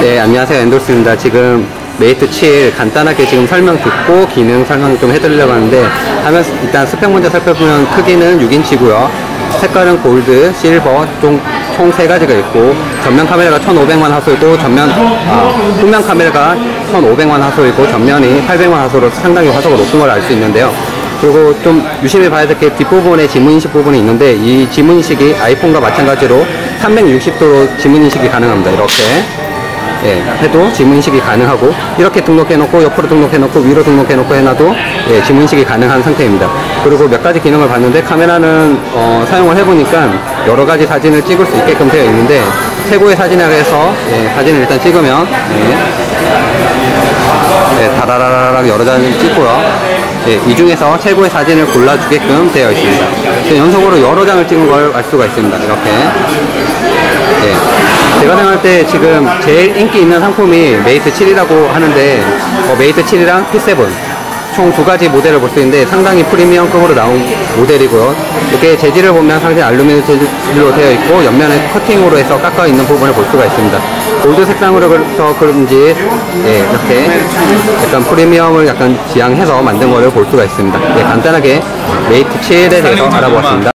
네, 안녕하세요. 엔돌스입니다. 지금 메이트 7 간단하게 지금 설명 듣고 기능 설명 좀 해드리려고 하는데 하면 일단 스펙 먼저 살펴보면 크기는 6인치고요. 색깔은 골드, 실버, 총, 총 3가지가 있고 전면 카메라가 1500만 화소이고 전면 아, 후면 카메라가 1500만 화소이고 전면이 800만 화소로 상당히 화소가 높은 걸 알 수 있는데요. 그리고 좀 유심히 봐야 될 게 뒷부분에 지문인식 부분이 있는데 이 지문인식이 아이폰과 마찬가지로 360도로 지문인식이 가능합니다. 이렇게 예, 해도 지문인식이 가능하고 이렇게 등록해놓고 옆으로 등록해놓고 위로 등록해놓고 해놔도 예, 지문인식이 가능한 상태입니다. 그리고 몇 가지 기능을 봤는데 카메라는 어, 사용을 해보니까 여러 가지 사진을 찍을 수 있게끔 되어 있는데 최고의 사진이라 해서 예, 사진을 일단 찍으면 예, 네, 다라라락 여러 장을 찍고요. 예, 이 중에서 최고의 사진을 골라주게끔 되어 있습니다. 연속으로 여러 장을 찍은 걸 알 수가 있습니다. 이렇게. 생각할 때 지금 제일 인기 있는 상품이 메이트 7이라고 하는데 어, 메이트 7이랑 P7 총 두 가지 모델을 볼 수 있는데 상당히 프리미엄급으로 나온 모델이고요. 이렇게 재질을 보면 상당히 알루미늄 재질로 되어 있고 옆면에 커팅으로 해서 깎아 있는 부분을 볼 수가 있습니다. 골드 색상으로 그래서 그런지 예, 이렇게 약간 프리미엄을 약간 지향해서 만든 거를 볼 수가 있습니다. 예, 간단하게 메이트 7에 대해서 알아보았습니다.